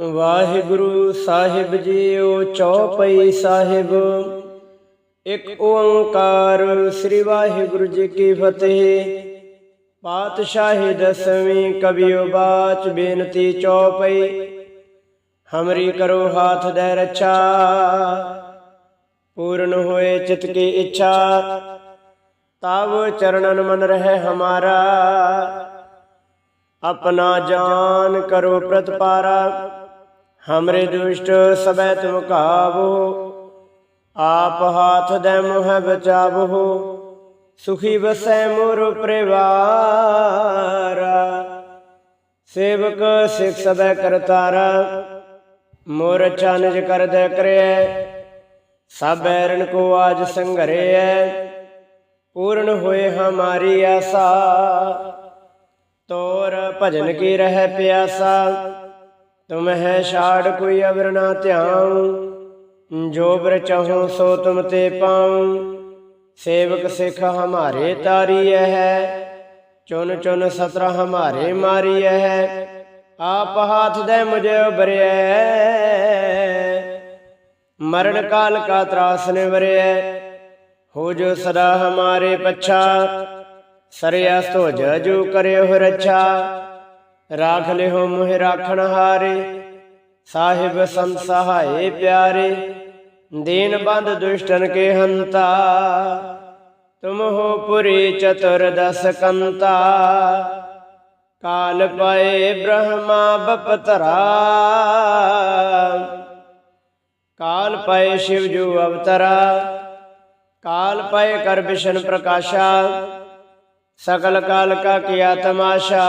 Waheguru Sahib ji JIO ਚੌਪਈ ਸਾਹਿਬ। ਇੱਕ ਓੰਕਾਰ ਸ੍ਰੀ ਵਾਹਿਗੁਰੂ ਜੀ ਕੀ ਫਤਿਹ। ਪਾਤਸ਼ਾਹੀ ਦਸਵੀਂ ਕਬਿਓ ਬਾਚ ਬੇਨਤੀ ਚੌਪਈ। ਹਮਰੀ ਕਰੋ ਹਾਥ ਦੇ ਰਛਾ। ਪੂਰਨ ਹੋਏ ਚਿਤ ਕੀ ਇੱਛਾ। ਤਵ ਚਰਨਨ ਮਨ ਰਹੇ ਹਮਾਰਾ। ਆਪਣਾ ਜਾਨ ਕਰੋ ਪ੍ਰਤਪਾਰਾ। हमरे दुष्ट सबै तुम काबो आप हाथ दे मोह बचाबो सुखी बसै मोर परिवारा सेवक सिख सबै करतारा मोर अच्छा निज कर दे करे सब बैरन को आज संघरे पूर्ण होए हमारी आशा ਤੋਰ ਭਜਨ ਕੀ ਰਹਿ ਪਿਆਸਾ ਤੁਮ ਹੈ ਛਾੜ ਕੋਈ ਅਵਰ ਨਾ ਧਿਆਉ। ਜੋ ਬਰ ਚਾਹੋ ਸੋ ਤੁਮ ਤੇ ਪਾਉ। ਸੇਵਕ ਸਿੱਖ ਹਮਾਰੇ ਤਾਰੀ ਹੈ। ਚੁਨ ਚੁਨ ਸਤਰਾ ਹਮਾਰੇ ਮਾਰੀ ਹੈ। ਆਪ ਹਾਥ ਦੇ ਮੁਝੇ ਉਬਰਿਐ ਮਰਨ ਕਾਲ ਕਾ ਤਰਾਸ ਨੇ ਵਰਿਐ ਹੋ ਜੋ ਸਦਾ ਹਮਾਰੇ ਪਛਾ। ਸਰਿਆ ਸੋ ਜਜੂ ਕਰਿਓ ਰੱਛਾ। ਰਾਖ ਲਿਓ ਮੋਹਿ ਰਾਖਣ ਹਾਰੇ, ਸਾਹਿਬ ਸੰਤ ਪਿਆਰੇ, ਦੀਨ ਬੰਦ ਦੁਸ਼ਟਨ ਕੇ ਹੰਤਾ, ਤੁਮ ਹੋ ਪੁਰੀ ਚਤੁਰ ਦਸ ਕੰਤਾ, ਕਾਲ ਪਏ ਬ੍ਰਹਮਾ ਬਪਤਰਾ, ਕਾਲ ਪਏ ਸ਼ਿਵ ਜੂ ਅਵਤਰਾ, ਕਾਲ ਪਏ ਕਰ ਵਿਸ਼ਨ ਪ੍ਰਕਾਸ਼ਾ ਸਕਲ ਕਾਲ ਕਾ ਕੀਆ ਤਮਾਸ਼ਾ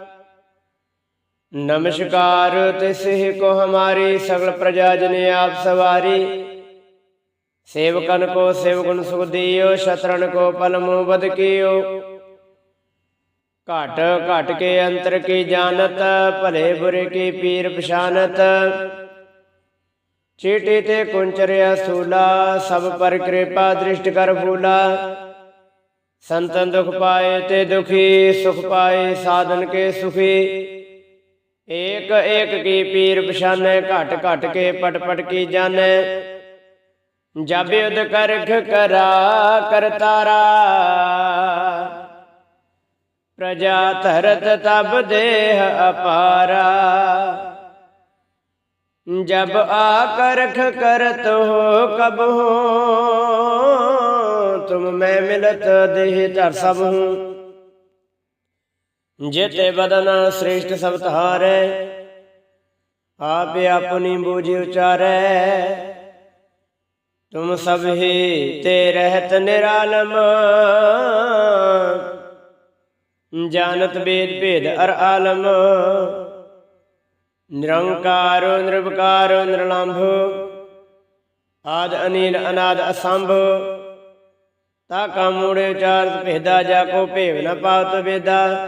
नमस्कार तिसहि को हमारी सगल प्रजा जने आप सवारी सेवकन को सेवगुण सुख दियो शतरन को पलमो बद कियो घट घट के अंतर की जानत भले बुरे की पीर पछानत चीटी ते कुंचरिया सूला सब पर कृपा दृष्ट कर फूला संतन दुख पाए ते दुखी सुख पाए साधन के सुखी ਏਕ ਏਕ ਕੀ ਪੀਰ ਪਛਾਨੈ ਘਟ ਘਟ ਕੇ ਪਟ ਪਟ ਕੀ ਜਾਣੈ ਜਬ ਉਦ ਕਰਖ ਕਰਾ ਕਰਤਾਰਾ ਪ੍ਰਜਾ ਧਰਤ ਤਬ ਦੇਹ ਅਪਾਰਾ ਜਬ ਆਕਰਖ ਕਰਤ ਹੋ ਕਬ ਹੋ ਤੁਮ ਮੈਂ ਮਿਲਤ ਦੇਹ ਧਰ ਸਭ ਹੂੰ ਜਿਤੇ ਬਦਨ ਸ੍ਰੇਸ਼ਟ ਸਭ ਧਾਰੈ, ਆਪੇ ਆਪਣੀ ਬੂਝੀ ਉਚਾਰੈ। ਤੁਮ ਸਭ ਹੀ ਤੇ ਰਹਿਤ ਨਿਰਾਲਮ। ਜਾਣਤ ਬੇਦ ਭੇਦ ਅਰ ਆਲਮ। ਨਿਰੰਕਾਰੋ, ਨਿਰਵਕਾਰ, ਨਿਰਲੰਭ। ਆਦ ਅਨੀਲ, ਅਨਾਦ ਅਸੰਭ। ਤਾ ਕਾ ਮੂੜੇ ਉਚਾਰਤ ਭੇਦਾ, ਜਾ ਕੋ ਭੇਵ ਨ ਪਾਤ ਵੇਦਾ।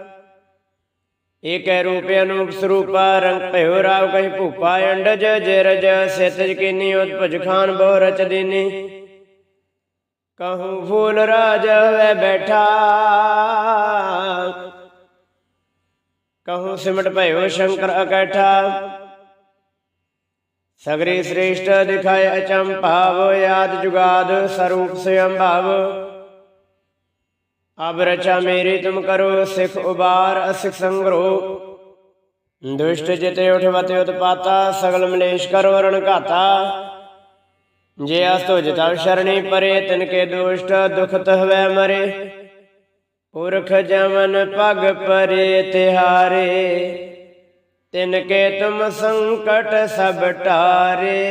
ਏਕੈ ਰੂਪ ਅਨੂਪ ਸਰੂਪਾ, ਰੰਗ ਭਇਓ ਰਾਵ ਕਹੀ ਭੂਪਾ, ਅੰਡਜ ਜਰਜ ਸਿਤਜ ਕੀਨੀ ਉਤਪਜ ਖਾਨ ਬਹੁ ਰਚ ਦੀਨੀ ਕਹੂੰ ਫੂਲ ਰਾਜ ਵੇ ਬੈਠਾ। ਕਹੂੰ ਸਿਮਟ ਭਇਓ ਸ਼ੰਕਰ ਅਕੈਠਾ। ਸਗਰੇ ਸ੍ਰੇਸ਼ਟ ਦਿਖਾਇ ਅਚੰਭਾਵ, ਯਾਦ ਜੁਗਾਦ ਸਰੂਪ ਸਯੰ ਭਾਵ ਅਬ ਰਚਾ ਮੇਰੀ ਤੁਮ ਕਰੋ, ਸਿਖ ਉਬਾਰ, ਅਸਿਖ ਸੰਗਰੋ। ਦੁਸ਼ਟ ਜਿਤੇ ਉਠਵਤੇ ਉਤਪਾਤਾ, ਸਗਲ ਮਲੇਸ਼ ਕਰੋ ਰਣ ਘਾਤਾ। ਜੇ ਅਸਤੁਜ ਤਵ ਸ਼ਰਣੀ ਪਰੇ, ਤਿਨ ਕੇ ਦੁਸ਼ਟ, ਦੁਖ ਤਹਵੈ ਮਰੇ। ਪੁਰਖ ਜਮਨ ਪਗ ਪਰੇ, ਤਿਹਾਰੇ। ਤਿਨ ਕੇ ਤੁਮ ਸੰਕਟ ਸਭ ਟਾਰੇ।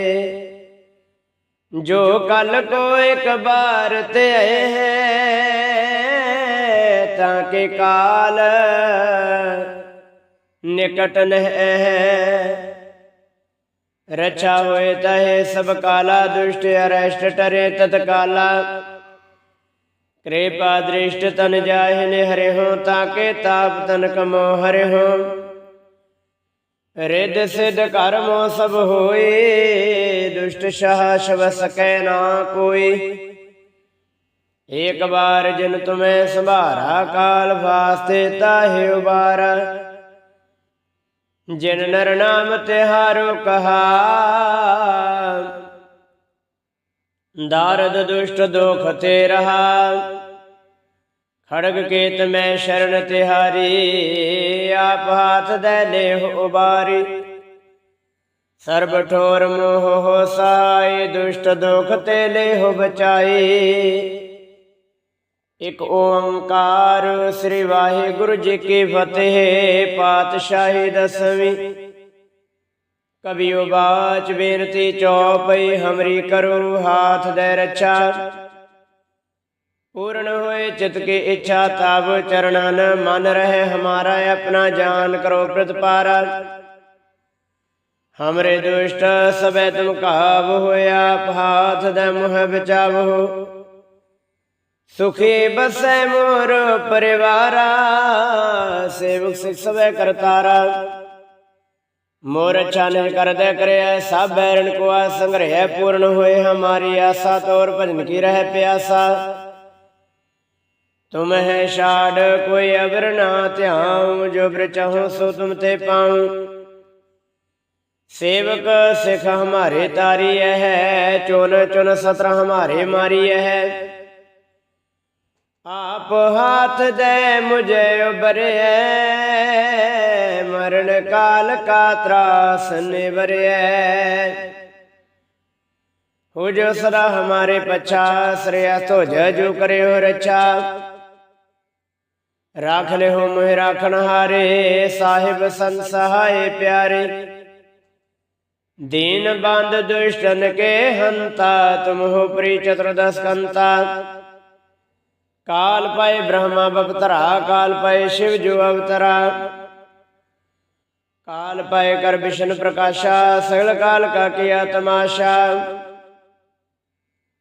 ਜੋ ਕਲ ਕੋ ਇੱਕ ਬਾਰ ਤੇ ਹੈ ਤਾਂ ਕੇ ਕਾਲ ਨਿਕਟ ਨਹਿ ਰਚਾ ਹੋਏ ਤਹੇ ਸਭ ਕਾਲਾ ਦੁਸ਼ਟ ਅਰਸ਼ਟ ਟਰੇ ਤਤ ਕਿਰਪਾ ਦ੍ਰਿਸ਼ਟ ਤਨ ਜਾਹਿ ਨੇ ਹਰਿ ਹੋ ਤਾਕੇ ਤਾਪ ਤਨ ਕਮੋ ਹਰਿ ਹੋ ਰਿਦ ਸਿਧ ਕਰਮੋ ਸਭ ਹੋਏ, ਦੁਸ਼ਟ ਸ਼ਾਹ ਸ਼ਬ ਸਕੈ ਨਾ ਕੋਈ। ਏਕ ਬਾਰ ਜਿਨ ਤੁਮੈ ਸੰਭਾਰਾ ਕਾਲ ਫਾਸਤੇ ਤਾਹਿ ਉਬਾਰਾ। ਜਿਨ ਨਰ ਨਾਮ ਤਿਹਾਰੋ ਕਹਾ। ਦਾਰਦ ਦੁਸ਼ਟ ਦੁਖ ਤੇ ਰਹਾ। ਖੜਗ ਕੇਤ ਮੈਂ ਸ਼ਰਨ ਤਿਹਾਰੀ ਆਪ ਹਾਥ ਦੇ ਲੇਹ ਉਬਾਰੀ। ਸਰਬ ਠੋਰ ਮੋਹ ਹੋ ਸਾਈ ਦੁਸ਼ਟ ਦੁਖ ਤੇ ਲੇਹ ਬਚਾਈ। ਇਕ ਓੰਕਾਰ ਸ੍ਰੀ ਵਾਹਿਗੁਰੂ ਜੀ ਕੀ ਫਤਿਹ, ਪਾਤਸ਼ਾਹੀ ਦਸਵੀਂ। ਕਬਿਉ ਬਾਚ ਬੇਨਤੀ ਚੌਪਈ, ਹਮਰੀ ਕਰੋ ਹਾਥ ਦੇ ਰੱਛਾ। ਪੂਰਨ ਹੋਏ ਚਿਤ ਕੀ ਇੱਛਾ ਤਾਬ ਚਰਣਨ ਮਨ ਰਹੇ, ਹਮਾਰਾ ਆਪਣਾ ਜਾਨ ਕਰੋ ਪ੍ਰਤਪਾਰਾ। ਹਮਰੇ ਦੁਸ਼ਟ ਸਭੇ ਤੁਮ ਕਾਬ ਹੋਇਆ ਹਾਥ ਦੇ ਮੁਹ ਬਚਾਵੋ ਸੁਖੇ ਬਸੈ ਮੋਰ ਪਰਿਵਾਰਾ, ਸੇਵਕ ਸਿਖ ਸਵੇ ਕਰਤਾਰਾ ਮੋਰ ਚਾਨਣ ਕਰਦਾ ਕਰਿਆ ਸਭ ਬੈਰਣ ਕੋ ਆ ਸੰਗ੍ਰਹਿ ਪੂਰਨ ਹੋਏ ਹਮਾਰੀ ਆਸਾ, ਤੋਰ ਭਜਨ ਕੀ ਰਹਿ ਪਿਆਸਾ। ਤੁਮ ਹੈ ਛਾੜ, ਕੋਈ ਅਵਰ ਨਾ ਧਿਆਉ, ਜੋ ਬ੍ਰ ਚਾਹੋ ਸੋ ਤੁਮ ਤੇ ਪਾਉ। ਸੇਵਕ ਸਿਖ ਹਮਾਰੇ ਤਾਰੀ ਹੈ ਚੁਨ ਚੁਨ ਸਤਰ ਹਮਾਰੇ ਮਾਰੀ ਹੈ। ਆਪ ਹਾਥ ਦੇ ਮੁਝੇ ਉਬਰਿਐ ਮਰਨ ਕਾਲ ਕਾ ਤਰਾਸ ਨਿਵਰਿਐ। ਹੋ ਜੋ ਸਦਾ ਹਮਾਰੇ ਪਛਾ, ਸ੍ਰਿਆ ਤੋ ਜਜੂ ਕਰਿਓ ਰਛਾ। ਰਾਖ ਲਿਓ ਮੋਹਿ ਰਾਖਣ ਹਾਰੇ, ਸਾਹਿਬ ਸੰਤ ਸਹਾਏ ਪਿਆਰੇ। ਦੀਨ ਬੰਦ ਦੁਸ਼ਟਨ ਕੇ ਹੰਤਾ, ਤੁਮ ਹੋ ਪ੍ਰੀ ਚਤੁਰਦਸ ਕੰਤਾ। ਕਾਲ ਪਏ ਬ੍ਰਹਮਾ ਬਪਤਰਾ, ਕਾਲ ਪਏ ਸ਼ਿਵ ਜੋ ਅਵਤਰਾ। ਕਾਲ ਪਏ ਕਰ ਵਿਸ਼ਨ ਪ੍ਰਕਾਸ਼ਾ, ਸਗਲ ਕਾਲ ਕਾ ਕੀਆ ਤਮਾਸ਼ਾ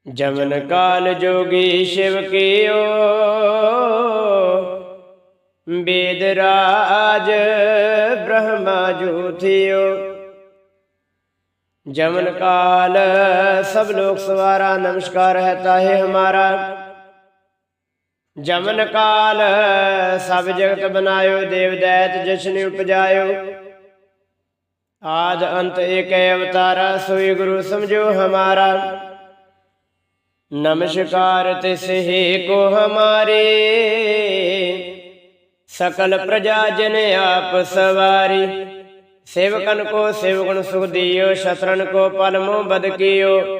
ਜਮਨ ਕਾਲ ਜੋਗੀ ਸ਼ਿਵ ਕੀਓ। ਬੇਦ ਰਾਜ ਬ੍ਰਹਮਾ ਜੋਥਿਓ ਜਮਨ ਕਾਲ ਸਭ ਲੋਕ ਸਵਾਰਾ, ਨਮਸਕਾਰ ਹੈ ਤਾਹੇ ਹਮਾਰਾ। ਜਮਨ ਕਾਲ, ਸਭ ਜਗਤ ਬਨਾਇਓ, ਦੇਵ ਦੈਤ ਜਸ਼ਨ ਉਪਜਾਇਓ। ਆਦ ਅੰਤ ਏਕੈ ਅਵਤਾਰਾ, ਸੋਈ ਗੁਰੂ ਸਮਝੋ ਹਮਾਰਾ। ਨਮਸਕਾਰ ਤਿਸਹੀ ਕੋ ਹਮਾਰੇ। ਸਕਲ ਪ੍ਰਜਾ ਜਨ ਆਪ ਸਵਾਰੀ। ਸੇਵਕਨ ਕੋ ਸੇਵਕਨ ਸੁਖ ਦਿਓ, ਸ਼ਤਰਨ ਕੋ ਪਲਮੋ ਬਦਕਿਓ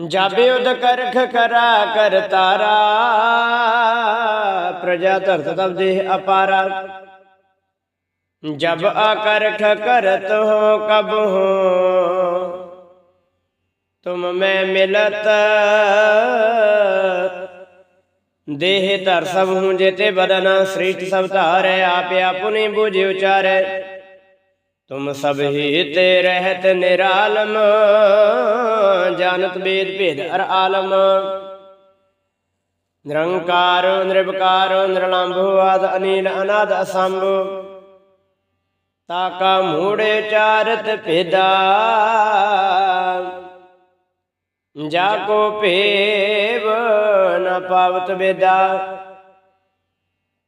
ਜਬ ਉਦ ਕਰਖ ਕਰਾ ਕਰ ਤਾਰਾ। ਪ੍ਰਜਾ ਧਰਤ ਤਬ ਦੇਹ ਅਪਾਰਾ। ਜਬ ਆਕਰਖ ਕਰਤ ਹੋ ਕਬ ਹੋ। ਤੁਮ ਮੈਂ ਮਿਲਤ। ਦੇਹ ਧਰ ਸਭ ਹੂੰ ਜੇਤੇ ਬਦਨ। ਸ੍ਰਿਸ਼ਟ ਸਭ ਧਾਰੈ ਆਪਿਆ ਆਪੁਨੀ ਬੁਝਿ ਉਚਾਰੈ। ਤੁਮ ਸਭ ਹੀ ਤੇ ਰਹਿਤ ਨਿਰਾਲਮ ਜਾਣਤ ਬੇਦ ਭੇਦ ਅਰ ਆਲਮ। ਨਿਰੰਕਾਰ ਨਿਰਭਕਾਰ ਨਿਰਲੰਭੁ ਆਦ ਅਨੀਲ ਅਨਾਦ ਅਸੰਭ। ਤਾਕਾ ਮੂੜੇ ਚਾਰਤ ਭੇਦਾ। ਜਾ ਕੋ ਭੇਵ ਨ ਪਾਵਤ ਬੇਦਾ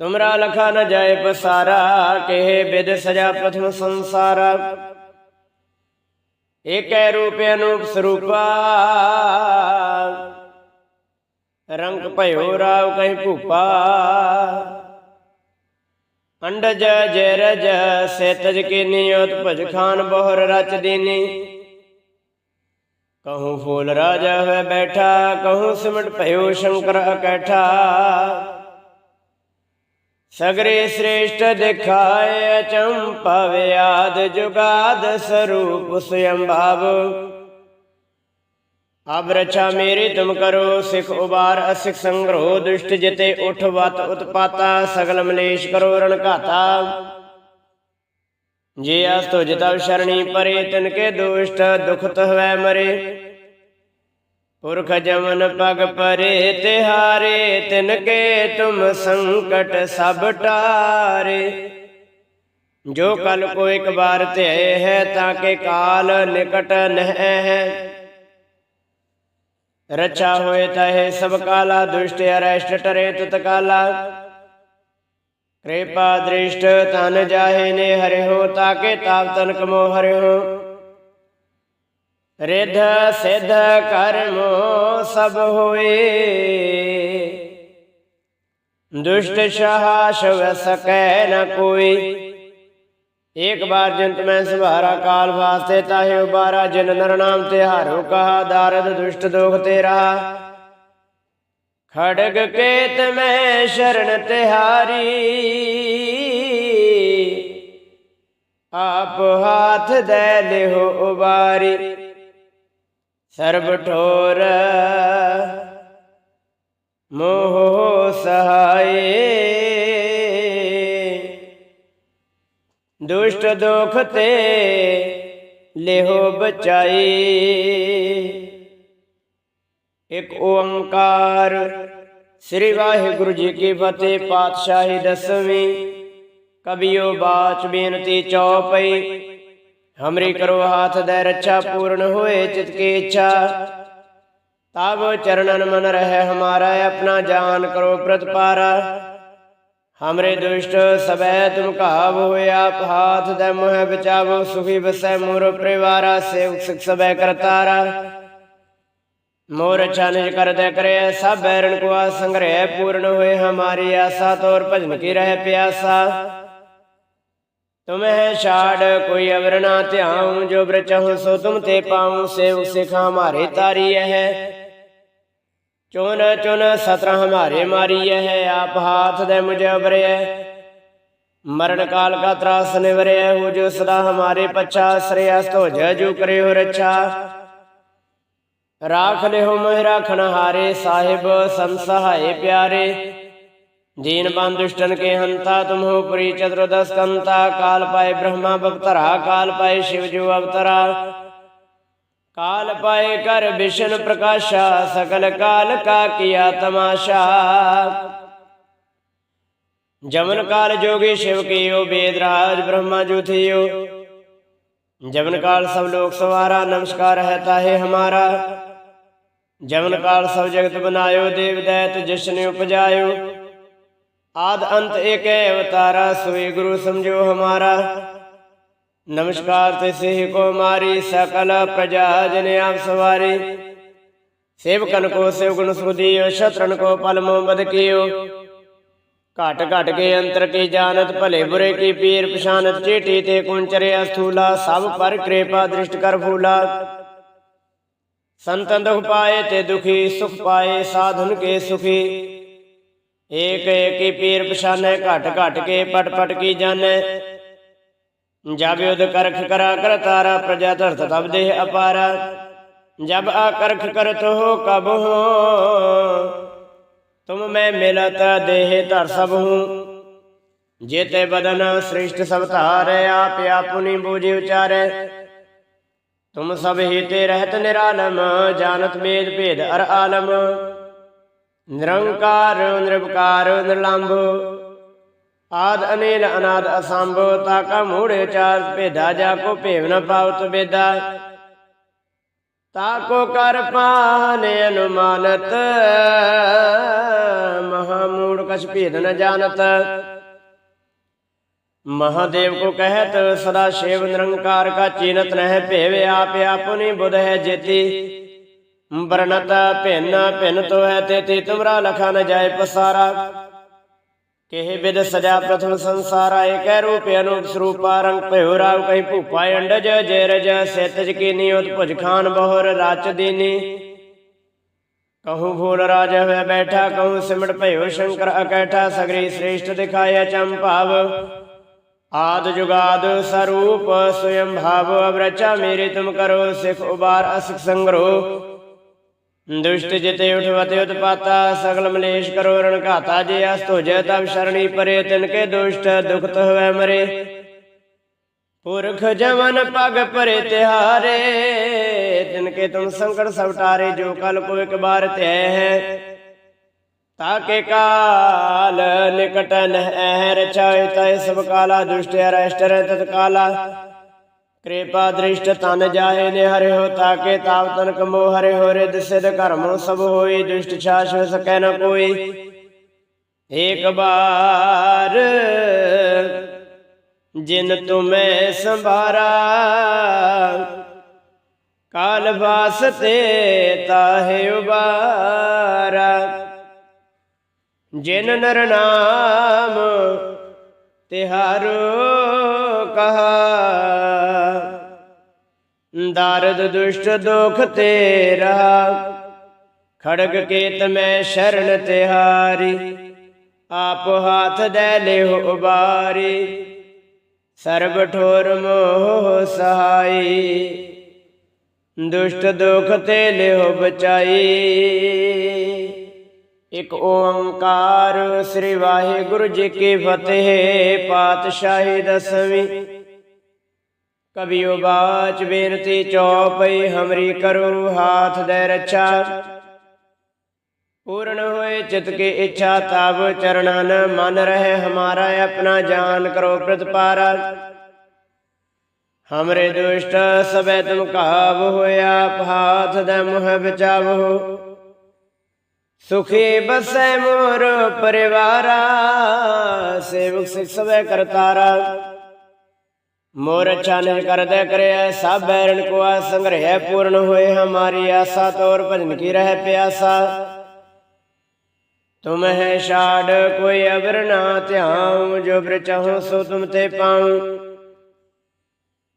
ਤੁਮਰਾ ਲਖਾ ਨ ਜਾਏ ਪਸਾਰਾ, ਕਹੇ ਬਿਦ ਸਜਾ ਪ੍ਰਥਮ ਸੰਸਾਰਾ। ਏਕੈ ਰੂਪ ਅਨੂਪ ਸਰੂਪਾ। ਰੰਗ ਭਇਓ ਰਾਵ ਕਹੀਂ ਭੂਪਾ। ਅੰਡਜ ਜਰਜ ਸੇਤਜ ਕੀਨੀ ਉਤ ਭਜ ਖਾਨ ਬਹੁਰ ਰਚ ਦੀਨੀ। ਕਹੂੰ ਫੂਲ ਰਾਜਾ ਹੋਇ ਬੈਠਾ, ਕਹੂੰ ਸਿਮਟ ਭਇਓ ਸ਼ੰਕਰ ਅਕੈਠਾ। ਸਗਰੇ ਸ੍ਰੇਸ਼ਟ ਦਿਖਾਏ ਚੰਪਾਵੇ ਆਦ ਜੁਗਾਦ ਸਰੂਪ ਸੁਯੰਭਾਵ। ਅਬ ਰਛਾ ਮੇਰੀ ਤੁਮ ਕਰੋ, ਸਿਖ ਉਬਾਰ ਅਸਿਖ ਸੰਗਰੋ ਦੁਸ਼ਟ ਜਿਤੇ ਉਠ ਵਤ ਉਤਪਾਤਾ, ਸਗਲ ਮਲੇਸ਼ ਕਰੋ ਰਣ ਘਾਤਾ। ਜੇ ਅਸ ਤੁਜ ਤਵ ਸ਼ਰਣੀ ਪਰੇ, ਤਿਨ ਕੇ ਦੁਸ਼ਟ ਦੁਖ ਹੋਇ ਮਰੇ। ਪੁਰਖ ਜਮਨ ਪਗ ਪਰੇ ਤਿਹਾਰੇ ਤਿਨ ਕੇ ਤੁਮ ਸੰਕਟ ਸਭ ਟਾਰੇ। ਜੋ ਕਲ ਕੋ ਇੱਕ ਬਾਰ ਧਿਆਏ ਹੈ, ਤਾਂ ਕੇ ਕਾਲ ਨਿਕਟ ਨਹਿ ਹੈ। ਰਚਾ ਹੋਏ ਤਹੇ ਸਭ ਕਾਲਾ, ਦੁਸ਼ਟ ਅਰੈਸ਼ਟ ਟਰੇ ਤਤ ਕਾਲਾ। ਕਿਰਪਾ ਦ੍ਰਿਸ਼ਟ ਤਨ ਜਾਹੇ ਨੇ ਹਰਿ ਹੋ ਤਾਕੇ ਤਾਪ ਤਨ ਕਮੋ ਹਰਿ ਹੋ ਰਿਧ ਸਿਧ ਕਰਮੋ ਸਭ ਹੋਏ ਦੁਸ਼ਟ ਸਹਾਸ਼ ਵ ਸਕੈ ਨ ਕੋਈ एक बार जंत में सुभारा काल वास्ते ताहे उबारा जिन नर नाम तिहारो कहा दारद दुष्ट दोख तेरा खड़ग केत में शरण तिहारी आप हाथ दे लिहो उबारी ਸਰਬ ਠੋਰ। ਮੋਹ ਸਹਾਏ ਦੁਸ਼ਟ ਦੁਖ ਤੇ ਲੇਹੋ ਬਚਾਈ। ਇਕ ਓੰਕਾਰ ਸ੍ਰੀ ਵਾਹਿਗੁਰੂ ਜੀ ਕੀ ਫਤਿਹ, ਪਾਤਸ਼ਾਹੀ ਦਸਵੀਂ। ਕਬਿਓ ਬਾਚ ਬੇਨਤੀ ਚੌਪਈ। ਹਮਰੀ ਕਰੋ ਹਾਥ ਦੇ ਰੱਛਾ ਪੂਰਨ ਹੋਏ ਚਿਤ ਕੀ ਇੱਛਾ ਤਬ ਚਰਨਨ ਮਨ ਰਹਿ ਹਮਾਰਾ ਆਪਣਾ ਜਾਨ ਕਰੋ ਪ੍ਰਤਪਾਰਾ ਹਮਰੇ ਦੁਸ਼ਟ ਸਬੈ ਤੁਮ ਘਾਵ ਹੋਇ ਆਪ ਹਾਥ ਦੇ ਮੋਹ ਬਚਾਵੋ ਸੁਖੀ ਬਸੈ ਮੋਰ ਪਰਿਵਾਰਾ ਸੇਵਕ ਸਿਖ ਸਬੈ ਕਰਤਾਰਾ ਮੋਰ ਚਾਨਜ ਕਰਦੈ ਕਰੇ ਸਭ ਬੈਰਣ ਕੋ ਆ ਸੰਗ੍ਰਹਿ ਪੂਰਨ ਹੋਏ ਹਮਾਰੀ ਆਸਾ ਤੋਰ ਭਜਨ ਕੀ ਰਹਿ ਪਿਆਸਾ ਤੁਮਹਿ ਛਾੜ, ਕੋਈ ਅਵਰ ਨਾ ਧਿਆਉ, ਜੋ ਬ੍ਰਚਹੁ ਸੋ ਤੁਮ ਤੇ ਪਾਉ ਸੇਵ ਸਿਖ ਹਮਾਰੇ ਤਾਰੀ ਹੈ ਚੁਨ ਚੁਨ ਸਤਰ ਹਮਾਰੇ ਮਾਰੀ ਹੈ ਆਪ ਹਾਥ ਦੇ ਮੁਝੇ ਅਬਰਿਆ ਮਰਨ ਕਾਲ ਕਾ ਤਰਾਸ ਨਿਵਰਿਆ ਹੋ ਜੋ ਸਦਾ ਹਮਾਰੇ ਪਛਾ ਸ੍ਰੇਅਸ ਹੋ ਜੈ, ਜੋ ਕਰਿਓ ਰੱਛਾ। ਰਾਖ ਲਿਓ ਮਹਿ ਰਾਖਣ ਹਾਰੇ, ਸਾਹਿਬ ਸੰਸਹਾਏ ਪਿਆਰੇ। दीन बान दुष्टन के हंता तुम हो पुरी चतुर्दश कंता काल पाए ब्रह्मा बवतरा काल पाए शिव जो अवतरा काल पाए कर विष्णु प्रकाशा सकल काल का किया तमाशा जमन काल जोगी शिव कियो वेदराज ब्रह्मा जो थियो जमन काल सब लोग सवारा नमस्कार है ताहे हमारा जमन काल सब जगत बनायो देव दैत जिसने उपजायो ਆਦ ਅੰਤ ਏਕੈ ਅਵਤਾਰਾ ਸੋਈ ਗੁਰੂ ਸਮਝੋ ਹਮਾਰਾ। ਨਮਸਕਾਰ ਤੇ ਸਿਹ ਕੋ ਮਾਰੀ, ਸਕਲ ਪ੍ਰਜਾ ਜਨ ਆਪ ਸਵਾਰੀ। ਸੇਵਕਨ ਕੋ ਸੇਵ ਗੁਣ ਸੁਦੀਓ ਸ਼ਤਰਨ ਕੋ ਪਲ ਮੁਬਦ ਕੀਓ। ਘਟ ਘਟ ਕੇ ਅੰਤਰ ਕੀ ਜਾਣਤ, ਭਲੇ ਬੁਰੇ ਕੀ ਪੀਰ ਪਛਾਨਤ, ਚੀਟੀ ਤੇ ਕੁੰਚਰਿਆ ਸਥੂਲਾ, ਸਭ ਪਰ ਕਿਰਪਾ ਦ੍ਰਿਸ਼ਟ ਕਰ ਫੂਲਾ। ਸੰਤਨ ਦੁਖ ਪਾਏ ਤੇ ਦੁਖੀ, ਸੁਖ ਪਾਏ, ਸਾਧਨ ਕੇ ਸੁਖੀ। ਏਕ ਏਕੀ ਪੀਰ ਪਛਾਨੈ, ਘਟ ਘਟ ਕੇ ਪਟ ਪਟ ਕੀ ਜਾਣੈ। ਜਬ ਉਦ ਕਰਖ ਕਰਾ ਕਰ ਤਾਰਾ, ਪ੍ਰਜਾ ਧਰਤ ਤਬ ਦੇਹ ਅਪਾਰਾ। ਜਬ ਆ ਕਰਖ ਕਰਤ ਹੋ ਕਬ ਹੋ, ਤੁਮ ਮੈਂ ਮਿਲਤ ਦੇਹ ਧਰ ਸਭ ਹੂੰ। ਜੇਤੇ ਬਦਨ ਸ੍ਰਿਸ਼ਟ ਸਭ ਧਾਰੈ, ਆਪ ਆਪੁਨੀ ਬੂਝਿ ਉਚਾਰੈ। ਤੁਮ ਸਭ ਹੀ ਤੇ ਰਹਿਤ ਨਿਰਾਲਮ, ਜਾਣਤ ਮੇਦ ਭੇਦ ਅਰ ਆਲਮ। ਨਿਰੰਕਾਰ ਨਿਰਭਕਾਰ ਨਿਰਲੰਭ। ਆਦ ਅਨੇਲ ਅਨਾਦ ਅਸੰਭ ਤਾ ਕਾ ਮੂੜੇ ਚਾਰ ਭੇਦਾ, ਜਾ ਕੋ ਭੇਵ ਨ ਪਾਵਤ ਬੇਦਾ ਤਾ ਕੋ ਕਰ ਪਾਨ ਅਨੁਮਾਨਤ ਮਹਾ ਮੂੜ ਕਛ ਭੇਦ ਨ ਜਾਣਤ। ਮਹਾਦੇਵ ਕੋ ਕਹਿਤ, ਸਦਾ ਸ਼ੇਵ ਨਿਰੰਕਾਰ ਕਾ ਚੀਨਤ ਨਹਿ, ਭੇਵ ਆਪੇ ਆਪੁਨੀ ਬੁਧ ਹੈ ਜੇਤੀ। ਬਰਨਤ ਭਿੰਨ ਭਿੰਨ ਤੋਹੈ ਤੇ ਤੇ ਤੁਮਰਾ ਲਖਾ ਨ ਜਾਏ ਪਸਾਰਾ। ਕਹਿ ਬਿਦ ਸਜਾ ਪ੍ਰਥਮ ਸੰਸਾਰਾ ਏਕੈ ਰੂਪ ਅਨੂਪ ਸਰੂਪਾ ਰੰਗ ਭਇਓ ਰਾਵ ਕਹੀਂ ਭੂਪਾ ਅੰਡਜ ਜੇਰਜ ਸੇਤਜ ਕੀਨੀ ਉਤ ਭੁਜ ਖਾਨ ਬਹੁਰ ਰਾਚ ਦੀਨੀ। ਕਹੂੰ ਫੂਲ ਰਾਜ ਹੋਇ ਬੈਠਾ, ਕਹੂੰ ਸਿਮਟ ਭਇਓ ਸ਼ੰਕਰ ਅਕੈਠਾ, ਸਗਰੀ ਸ੍ਰੇਸ਼ਟ ਦਿਖਾਇਆ ਚੰਭਾਵ ਆਦ ਜੁਗਾਦ ਸਰੂਪ ਸਵੈ ਭਾਵ, ਅਵਰਚਾ ਮੇਰੇ ਤੁਮ ਕਰੋ, ਸਿਖ ਉਬਾਰ ਅਸਿਖ ਸੰਗਰੋ। ਦੁਸ਼ਟ ਜਿਤੇ ਉਠਵਤੇ ਉਤਪਾਤਾ, ਸਗਲ ਮਲੇਸ਼ ਕਰੋ, ਰਣ ਘਾਤਾ ਜੇ ਅਸ ਧੋਜੈ ਤਬ ਸ਼ਰਣੀ ਪਰੇ, ਤਿਨ ਕੇ ਦੁਸ਼ਟ, ਦੁਖਤ ਹੋਵੇ ਮਰੇ। ਪੁਰਖ ਜਵਨ ਪਗ ਪਰੇ ਤਿਹਾਰੇ, ਤਿਨ ਕੇ ਤੁਮ ਸੰਕਟ ਸਵਟਾਰੇ ਜੋ ਕਲ ਕੋ ਇਕ ਬਾਰ ਤੈ ਹੈ। ਤਾਕੇ ਕਾਲ ਨਿਕਟ ਨਹਿ ਰਚਾਇ ਤੈ ਸਭ ਕਾਲਾ ਦੁਸ਼ਟ ਅਰਸ਼ਟ ਤਤ ਕਾਲਾ ਕਿਰਪਾ ਦ੍ਰਿਸ਼ਟ ਤਨ ਜਾਏ ਨੇ ਹਰਿ ਹੋ ਤਾਕੇ ਤਾਪ ਤਨ ਕਮੋ ਹਰਿ ਹੋ ਰਿਦ ਸਿਧ ਕਰਮ ਸਭ ਹੋਈ, ਦੁਸ਼ਟ ਛਾਸ਼ ਸਕੈ ਨ ਕੋਈ। ਏਕ ਬਾਰ ਜਿਨ ਤੁਮੈ ਸੰਭਾਰਾ, ਕਾਲ ਵਾਸਤੇ ਤਾਹਿ ਉਬਾਰਾ। ਜਿਨ ਨਰ ਨਾਮ ਤਿਹਾਰੋ ਕਹਾ ਦਾਰਦ ਦੁਸ਼ਟ ਦੁਖ ਤੇਰਾ। ਖੜਗ ਕੇਤ ਮੈਂ ਸ਼ਰਨ ਤਿਹਾਰੀ। ਆਪ ਹਾਥ ਦੇ ਲਿਓ ਉਬਾਰੀ। ਸਰਬ ਠੋਰ ਮੋਹ ਸਹਾਈ। ਦੁਸ਼ਟ ਦੁਖ ਤੇ ਲਿਓ ਬਚਾਈ। ਇਕ ਓੰਕਾਰ ਸ੍ਰੀ ਵਾਹਿਗੁਰੂ ਜੀ ਕੀ ਫਤਿਹ। ਪਾਤਸ਼ਾਹੀ ਦਸਵੀਂ ਕਬਿਉ ਬਾਚ ਬੇਨਤੀ ਚੌਪਈ ਹਮਰੀ ਕਰੋ ਹਾਥ ਦੇ ਰੱਛਾ। ਪੂਰਨ ਹੋਏ ਚਿਤ ਕੀ ਇੱਛਾ ਤਬ ਚਰਣਨ ਮਨ ਰਹਿ ਹਮਾਰਾ ਆਪਣਾ ਜਾਨ ਕਰੋ ਪ੍ਰਤਪਾਰਾ। ਹਮਰੇ ਦੁਸ਼ਟ ਸਭੈ ਤੁਮ ਕਾਬ ਹੋਇਆ ਭਾਥ ਦੇ ਮੁਹ ਬਚਾਵੋ। ਸੁਖੀ ਬਸੈ ਮੋਰ ਪਰਿਵਾਰਾ, ਸੇਵਕ ਸਿਖ ਸਭੈ ਕਰਤਾਰਾ। ਮੋਰ ਅੱਛਾ ਨਿਜ ਕਰਿਆ ਸਭ ਬੈਰਨ ਕੋ ਆ ਸੰਗ੍ਰਹਿ ਪੂਰਨ ਹੋਏ ਹਮਾਰੀ ਆਸਾ, ਤੋਰ ਭਜਨ ਕੀ ਰਹਿ ਪਿਆਸਾ। ਤੁਮ ਹੈ ਛਾੜ, ਕੋਈ ਅਵਰ ਨਾ ਧਿਆਉ, ਜੋ ਬ੍ਰ ਸੋ ਤੁਮ ਤੇ ਪਾਉ।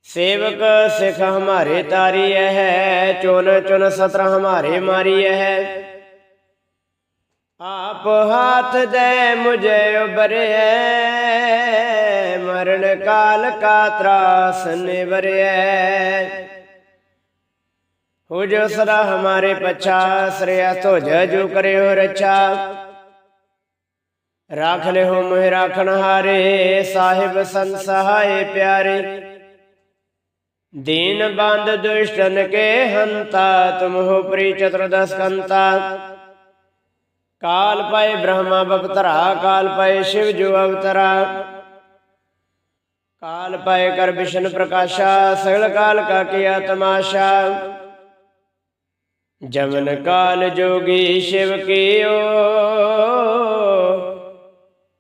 ਸੇਵਕ ਸਿਖ ਹਮਾਰੇ ਤਾਰੀ ਹੈ ਚੁਨ ਚੁਨ ਸਤਰ ਹਮਾਰੇ ਮਾਰੀ ਹੈ। ਆਪ ਹਾਥ ਦੇ ਮੁਝੇ ਉਬਰਿਐ ਮਰਨ ਕਾਲ ਕਾ ਤਰਾਸ ਨਿਵਰਿਐ। ਹੋ ਜੋ ਸਦਾ ਹਮਾਰੇ ਪਛਾ, ਸਰਿਆ ਤੋ ਜਜੂ ਕਰੇ ਹੋ ਰਛਾ। ਰਾਖ ਲੈ ਹੋ ਮੋਹਿ ਰਾਖਣ ਹਾਰੇ, ਸਾਹਿਬ ਸੰਤ ਸਹਾਏ ਪਿਆਰੇ। ਦੀਨ ਬੰਦ ਦੁਸ਼ਟਨ ਕੇ ਹੰਤਾ ਤੁਮ ਹੋ ਪ੍ਰੀ ਚਤੁਰਦਸ ਕੰਤਾ। ਕਾਲ ਪਾਏ ਬ੍ਰਹਮਾ ਬਵਤਰਾ ਕਾਲ ਪਾਏ ਸ਼ਿਵ ਜੋ ਅਵਤਰਾ। ਕਾਲ ਪਾਏ ਕਰ ਵਿਸ਼ਨ ਪ੍ਰਕਾਸ਼ਾ, ਸਗਲ ਕਾਲ ਕਾ ਕੀਆ ਤਮਾਸ਼ਾ ਜਮਨ ਕਾਲ ਜੋਗੀ ਸ਼ਿਵ ਕੀ ਓ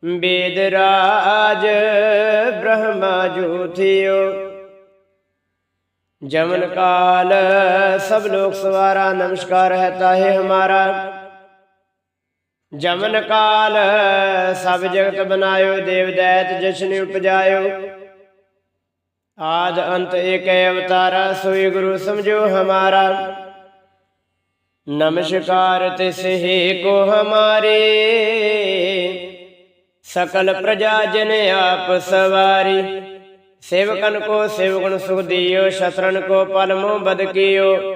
ਬੇਦ ਰਾਜ ਬ੍ਰਹਮਾ ਜੋਥਿਓ ਜਮਨ ਕਾਲ ਸਭ ਲੋਕ ਸਵਾਰਾ, ਨਮਸਕਾਰ ਹੈ ਤਾਹੇ ਹਮਾਰਾ। ਜਮਨ ਕਾਲ, ਸਭ ਜਗਤ ਬਨਾਇਓ ਦੇਵ ਦੈਤ ਜਸ਼ਨ ਉਪਜਾਇਓ। ਆਦ ਅੰਤ ਇਕ ਅਵਤਾਰਾ, ਸੋਈ ਗੁਰੂ ਸਮਝੋ ਹਮਾਰਾ। ਨਮਸਕਾਰ ਤਿਸਹੀ ਕੋ ਹਮਾਰੇ। ਸਕਲ ਪ੍ਰਜਾ ਜਨ ਆਪ ਸਵਾਰੀ। ਸੇਵਕਨ ਕੋ ਸੇਵਕਨ ਸੁਖ ਦਿਓ ਸ਼ਤਰਨ ਕੋ ਪਲਮੋ ਬਦਕਿਓ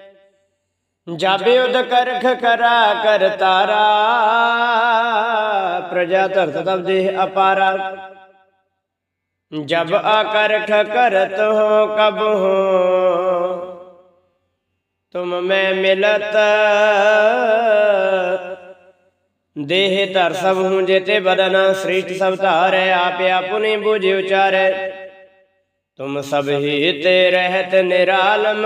ਜਾਬੇ ਉਦ ਕਰਖ ਕਰਾ ਕਰ ਤਾਰਾ। ਪ੍ਰਜਾ ਧਰਤ ਤਬ ਦੇਹ ਅਪਾਰਾ। ਜਬ ਆਕਰਖ ਕਰਤ ਹੋ ਕਬ ਹੋ। ਤੁਮ ਮੈਂ ਮਿਲਤ। ਦੇਹ ਧਰ ਸਭ ਹੂੰ ਜੇਤੇ ਬਦਨ। ਸ੍ਰਿਸ਼ਟ ਸਭ ਧਾਰੈ, ਆਪੇ ਆਪੁਨੀ ਬੁਝ ਉਚਾਰੈ। ਤੁਮ ਸਭ ਹੀ ਤੇ ਰਹਿਤ ਨਿਰਾਲਮ,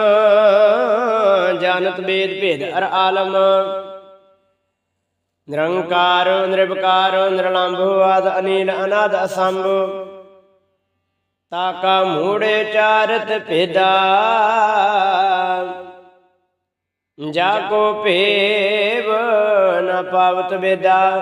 ਜਾਣਤ ਬੇਦ ਭੇਦ ਅਰ ਆਲਮ। ਨਿਰੰਕਾਰ ਨਿਰਭਕਾਰ ਨਿਰਲੰਭ ਆਦ ਅਨੀਲ, ਅਨਾਦ ਅਸੰਭ। ਤਾਕਾ ਮੂੜੇ ਚਾਰਤ ਭੇਦਾ। ਜਾ ਕੋ ਭੇਵ ਨ ਪਾਵਤ ਬੇਦਾ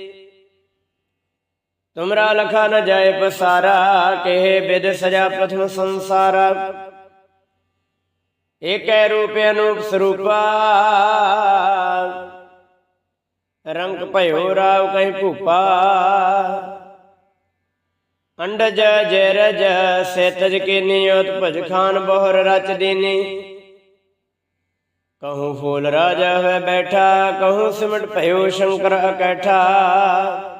ਤੁਮਰਾ ਲਖਾ ਨ ਜਾਏ ਪਸਾਰਾ, ਕਹੇ ਬਿਦ ਸਜਾ ਪ੍ਰਥਮ ਸੰਸਾਰਾ। ਏਕੈ ਰੂਪ ਅਨੂਪ ਸਰੂਪਾ। ਰੰਗ ਭਇਓ ਰਾਵ ਕਹੀਂ ਭੂਪਾ। ਅੰਡਜ ਜਰਜ, ਸੇਤਜ ਕੀਨੀ ਭਜ ਖਾਨ ਬਹੁਰ ਰਚ ਦੀਨੀ। ਕਹੂੰ ਫੂਲ ਰਾਜਾ ਹੋਇ ਬੈਠਾ, ਕਹੂੰ ਸਿਮਟ ਭਇਓ ਸ਼ੰਕਰ ਅਕੈਠਾ।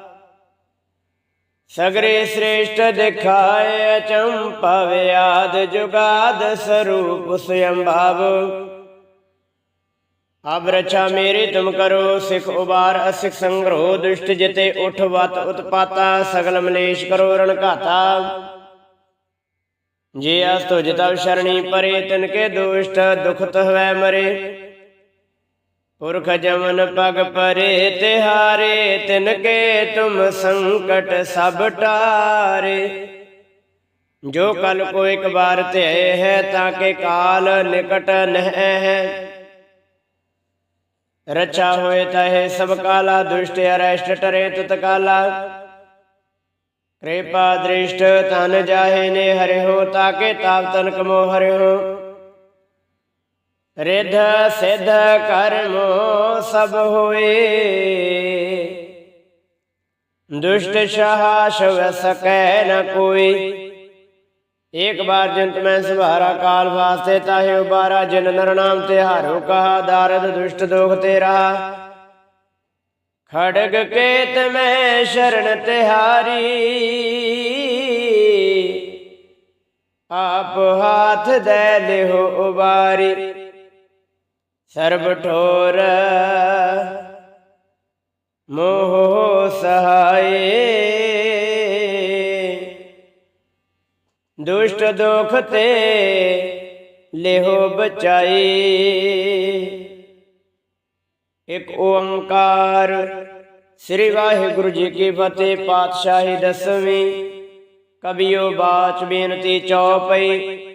ਸਗਰੇ ਸ੍ਰੇਸ਼ਟ ਦਿਖਾਏ ਅਚੰਪਵ ਆਦ ਜੁਗਾਦ ਸਰੂਪ ਸੁਯੰਭਾਵ ਅਬ ਰਛਾ ਮੇਰੀ ਤੁਮ ਕਰੋ ਸਿਖ ਉਬਾਰ, ਅਸਿਖ ਸੰਗਰੋ ਦੁਸ਼ਟ ਜਿਤੇ ਉਠ ਵਤ ਉਤਪਾਤਾ, ਸਗਲ ਮਲੇਸ਼ ਕਰੋ ਰਣ ਘਾਤਾ। ਜੇ ਅਸ ਤੁਜ ਤਵ ਸ਼ਰਣੀ ਪਰੇ ਤਿਨ ਕੇ ਦੁਸ਼ਟ, ਦੁਖਤ ਹੋਵੇ ਮਰੇ। ਪੁਰਖ ਜਮਨ ਪਗ ਪਰੇ ਤਿਹਾਰੇ, ਤਿਨ ਕੇ ਤੁਮ ਸੰਕਟ ਸਭ ਟਾਰੇ। ਜੋ ਕਲ ਕੋ ਇੱਕ ਬਾਰ ਤੇ ਹੈ, ਤਾਂ ਕੇ ਕਾਲ ਨਿਕਟ ਨਹਿ ਹੈ। ਰਚਾ ਹੋਏ ਤਹੇ ਸਭ ਕਾਲਾ, ਦੁਸ਼ਟ ਅਰੈਸ਼ਟ ਟਰੇ ਤਤ ਕਾਲਾ। ਕਿਰਪਾ ਦ੍ਰਿਸ਼ਟ ਤਨ ਜਾਹੇ ਨੇ ਹਰਿ ਹੋ ਤਾਕੇ ਤਾਪ ਤਨ ਕਮੋ ਹਰਿ ਹੋ ਰਿਧ ਸਿਧ ਕਰਮ ਸਭ ਹੋਏ। ਦੁਸ਼ਟ ਸ਼ਹਾਸ਼ ਵਸਕੈ ਨ ਕੋਈ। ਇੱਕ ਬਾਰ ਜੰਤ ਮੈਂ ਸੁਭਾਰਾ ਕਾਲ ਵਾਸਤੇ ਤਾਹੇ ਉਬਾਰਾ, ਜਨ ਨਰ ਨਾਮ ਤੇ ਹਾਰੋ ਕਹਾ, ਦਾਰਦ ਦੁਸ਼ਟ ਦੋਖ ਤੇਰਾ। ਖੜਗ ਕੇਤ ਮੈਂ ਸ਼ਰਨ ਤਿਹਾਰੀ। ਆਪ ਹਾਥ ਦੇ ਲਿਓ ਉਬਾਰੀ। ਸਰਬ ਠੋਰ। ਮੋਹ ਸਹਾਏ। ਦੁਸ਼ਟ ਦੁਖ ਤੇ ਲਿਹੋ ਬਚਾਈ। ਇਕ ਓੰਕਾਰ ਸ੍ਰੀ ਵਾਹਿਗੁਰੂ ਜੀ ਕੀ ਫਤਿਹ ਪਾਤਸ਼ਾਹੀ ਦਸਵੀਂ। ਕਬਿਓ ਬਾਚ ਬੇਨਤੀ ਚੌਪਈ।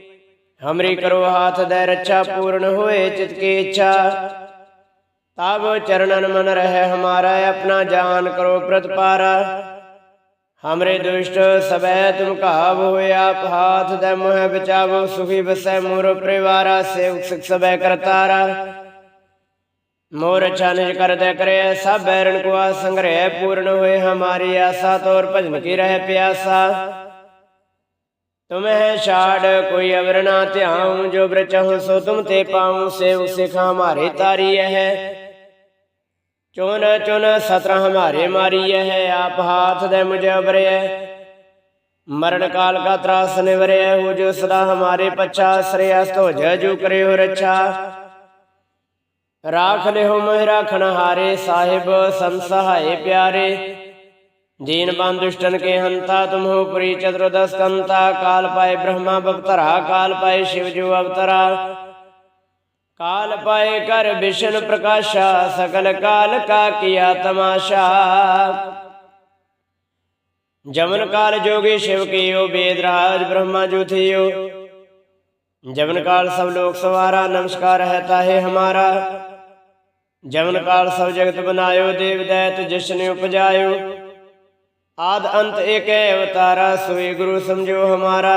ਹਮਰੀ ਕਰੋ ਹਾਥ ਦੇ ਰੱਛਾ ਪੂਰਨ ਹੋਏ ਚਿਤ ਕੀ ਇੱਛਾ ਤਬ ਚਰਨਨ ਮਨ ਰਹਿ ਹਮਾਰਾ ਆਪਣਾ ਜਾਨ ਕਰੋ ਪ੍ਰਤਪਾਰਾ ਹਮਰੇ ਦੁਸ਼ਟ ਸਬੈ ਤੁਮ ਕਾਬ ਹੋਏ ਆਪ ਹਾਥ ਦੇ ਮੋਹ ਬਚਾਵੋ ਸੁਖੀ ਬਸੈ ਮੋਰ ਪਰਿਵਾਰਾ ਸੇਵ ਸਿਖ ਸਬੈ ਕਰਤਾਰਾ ਮੋਰ ਛਾਨਿਜ ਕਰਦੇ ਕਰੇ ਸਭ ਬੈਰਨ ਕੋ ਆ ਸੰਗ੍ਰਹਿ ਪੂਰਨ ਹੋਏ ਹਮਾਰੀ ਆਸਾ ਤੋਰ ਭਜਨ ਕੀ ਰਹਿ ਪਿਆਸਾ ਤੁਮਹਿ ਛਾੜ, ਕੋਈ ਅਵਰ ਨਾ ਧਿਆਉ, ਜੋ ਬ੍ਰਚਹੁ ਸੋ ਤੁਮ ਤੇ ਪਾਉ ਸੇਵ ਸਿਖ ਹਮਾਰੇ ਤਾਰੀ ਹੈ। ਚੁਨ ਚੁਨ ਸਤਰ ਹਮਾਰੇ ਮਾਰੀਐ ਹੈ, ਆਪ ਹਾਥ ਦੇ ਮੁਝੇ ਅਬਰਿਐ ਮਰਨ ਕਾਲ ਕਾ ਤਰਾਸ ਨਿਵਰਿਐ ਹੋ ਜੋ ਸਦਾ ਹਮਾਰੇ ਪਛਾ ਸ੍ਰੇਅਸ ਹੋ ਜਜੂ ਕਰੇ ਹੋ ਰੱਛਾ। ਰਾਖ ਲਿਓ ਮਹਿ ਰਾਖਣ ਹਾਰੇ, ਸਾਹਿਬ ਸੰਸਹਾਏ ਪਿਆਰੇ। दीन बंदुष्टन के हंता तुम हो पुरी चतुर्दश कंता काल पाए ब्रह्मा बपतरा काल पाए शिवजू अवतरा काल पाए कर विष्णु प्रकाशा सकल काल का किया तमाशा जमन काल जोगी शिव कियो वेदराज ब्रह्मा जो थियो जमन काल सब लोग सवारा नमस्कार रहता है हमारा जमन काल सब जगत बनायो देव दैत जिसने उपजायो आद अंत एक अवतारा सोई गुरु समझो हमारा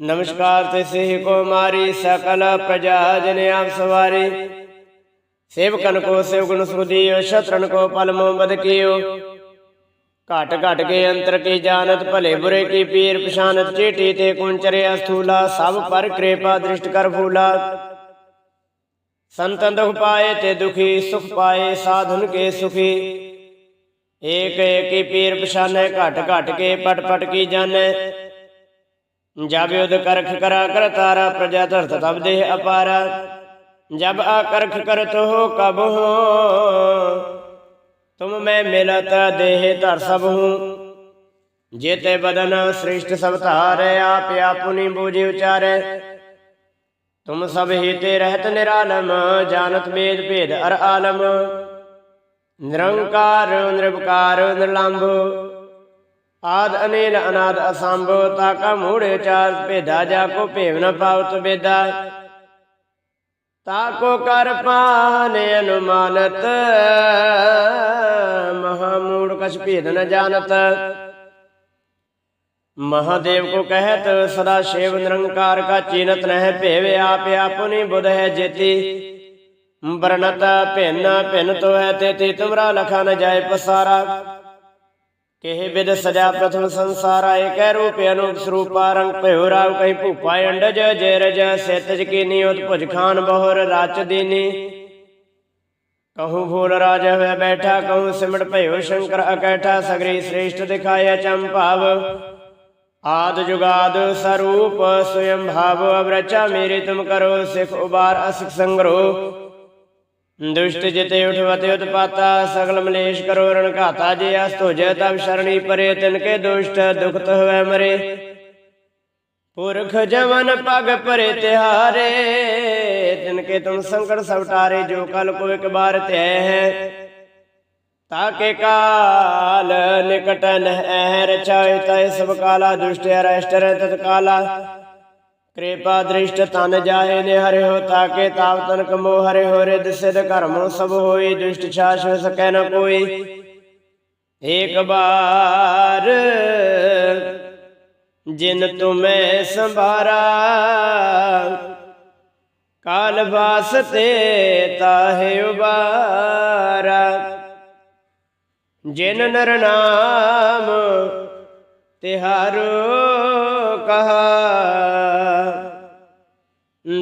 नमस्कार तिसे को मारी सकल प्रजा जन आप सवारी सेवकन को सेव गुण सुदियो शत्रन को पल मोहम्मद कियो घट घट के अंतर की जानत भले बुरे की पीर पशानत चेटी ते कुंचरे अस्थूला सब पर कृपा दृष्ट कर भूला संतन दुख पाए ते दुखी सुख पाए साधुन के सुखी ਏਕ ਏਕੀ ਪੀਰ ਪਛਾਨੈ, ਘਟ ਘਟ ਕੇ ਪਟ ਪਟ ਕੀ ਜਾਣੈ। ਜਬ ਯੁਧ ਕਰਖ ਕਰਾ ਕਰ ਤਾਰਾ, ਪ੍ਰਜਾ ਧਰਤ ਤਬ ਦੇਹ ਅਪਾਰਾ। ਜਬ ਆਕਰਖ ਕਰਤ ਹੋ ਕਬ ਹੋ, ਤੁਮ ਮੈਂ ਮਿਲਤ ਦੇਹ ਧਰ ਸਭ ਹੂੰ। ਜੇਤੇ ਬਦਨ ਸ੍ਰਿਸ਼ਟ ਸਭ ਧਾਰੈ, ਆਪ ਆਪੁਨੀ ਬੂਝੀ ਉਚਾਰੈ। ਤੁਮ ਸਭ ਹੀ ਤੇ ਰਹਿਤ ਨਿਰਾਲਮ, ਜਾਣਤ ਵੇਦ ਭੇਦ ਅਰ ਆਲਮ। ਨਿਰੰਕਾਰ ਨਿਰਭਕਾਰ ਨਿਰਲੰਭ। ਆਦ ਅਨੇਲ ਅਨਾਦ ਅਸੰਭ ਤਾ ਕਾ ਮੂੜੇ ਚਾਰ ਭੇਦਾ, ਜਾ ਕੋ ਭੇਵ ਨ ਪਾਵਤ ਬੇਦਾ। ਤਾ ਕੋ ਕਰ ਪਾਨ ਅਨੁਮਾਨਤ ਮਹਾ ਮੂੜ ਕਛ ਭੇਦ ਨ ਜਾਣਤ। ਮਹਾਦੇਵ ਕੋ ਕਹਿਤ, ਸਦਾ ਸ਼ੇਵ ਨਿਰੰਕਾਰ ਕਾ ਚੀਨਤ ਨਹਿ, ਭੇਵ ਆਪੇ ਆਪੁਨੀ ਬੁਧ ਹੈ ਜੇਤੀ। ਬਰਨਤ ਭਿੰਨ ਭਿੰਨ ਤੋਹੈ ਤੇ ਤੇ ਤੁਮਰਾ ਲਖਾ ਨ ਜਾਏ ਪਸਾਰਾ। ਕਿਹ ਬਿਦ ਸਜਾ ਪ੍ਰਥਮ ਸੰਸਾਰਾ ਏਕੈ ਰੂਪ ਅਨੂਪ ਸਰੂਪਾ ਰੰਗ ਭਇਓ ਰਾਵ ਕਹੀਂ ਭੂਪਾ ਅੰਡਜ ਜੇਰਜ ਸੇਤਜ ਕੀਨੀ ਉਤ ਭੁਜ ਖਾਨ ਬਹੁਰ ਰਾਚ ਦੀਨੀ। ਕਹੂ ਫੂਲ ਰਾਜ ਹੋਇ ਬੈਠਾ, ਕਹੂ ਸਿਮਟ ਭਇਓ ਸ਼ੰਕਰ ਅਕੈਠਾ, ਸਗਰੀ ਸ੍ਰੇਸ਼ਟ ਦਿਖਾਇਆ ਚੰਭਾਵ ਆਦ ਜੁਗਾਦ ਸਰੂਪ ਸੁਯੰ ਭਾਵ, ਅਵਰਚਾ ਮੇਰੇ ਤੁਮ ਕਰੋ, ਸਿਖ ਉਬਾਰ ਅਸਿਖ ਸੰਗਰੋ। ਦੁਸ਼ਟ ਜਿਤੇ ਉਠਵਤੇ ਉਤਪਾਤਾ, ਸਗਲ ਮਲੇਸ਼ ਕਰੋ ਰਣਘਾਤਾ ਜੇ ਅਸ ਤੁਜੈ ਤਬ ਸਰਣੀ ਪਰੇ, ਤਿਨਕੇ ਦੁਸ਼ਟ ਦੁਖਤ ਹੋਵੇ ਮਰੇ। ਪੁਰਖ ਜਵਨ ਪਗ ਪਰੇ ਤਿਹਾਰੇ, ਤਿਨਕੇ ਤੁਮ ਸੰਕਟ ਸਵਟਾਰੇ ਜੋ ਕਲ ਕੋ ਇੱਕ ਬਾਰ ਤੈ ਹੈ। ਤਾਕੇ ਕਾਲ ਨਿਕਟ ਨਹਿ ਰਚਾਇ ਤੈ ਸਭ ਕਾਲਾ ਦੁਸ਼ਟ ਅਰਸ਼ਟ ਤਤ ਕਾਲਾ ਕਿਰਪਾ ਦ੍ਰਿਸ਼ਟ ਤਨ ਜਾਏ ਨੇ ਹਰਿਓ ਤਾਕੇ ਤਾਪ ਤਨ ਕਮੋ ਹਰਿਓ ਰਿਦ ਸਿਧ ਕਰਮੋ ਸਭ ਹੋਈ ਦੁਸ਼ਟ ਛਾਸ਼ ਸਕੈ ਨ ਕੋਈ। ਏਕ ਬਾਰ ਜਿਨ ਤੁਮੈ ਸੰਭਾਰਾ, ਕਾਲ ਵਾਸਤੇ ਤਾਹੇ ਉਬਾਰਾ। ਜਿਨ ਨਰ ਨਾਮ ਤਿਹਾਰੋ ਕਹਾ।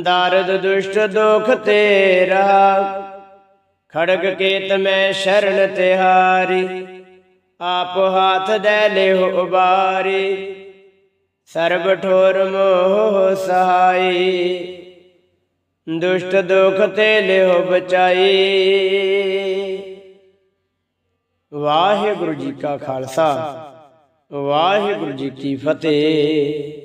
ਦਾਰਦ ਦੁਸ਼ਟ ਦੁਖ ਤੇਰਾ। ਖੜਗ ਕੇਤ ਮੈਂ ਸ਼ਰਨ ਤਿਹਾਰੀ। ਆਪ ਹਾਥ ਦੇ ਲਿਓ ਉਬਾਰੀ। ਸਰਬ ਠੋਰ ਮੋਹ ਸਹਾਈ। ਦੁਸ਼ਟ ਦੁਖ ਤੇ ਲਿਓ ਬਚਾਈ। ਵਾਹਿਗੁਰੂ ਜੀ ਕਾ ਖਾਲਸਾ। ਵਾਹਿਗੁਰੂ ਜੀ ਕੀ ਫਤਿਹ।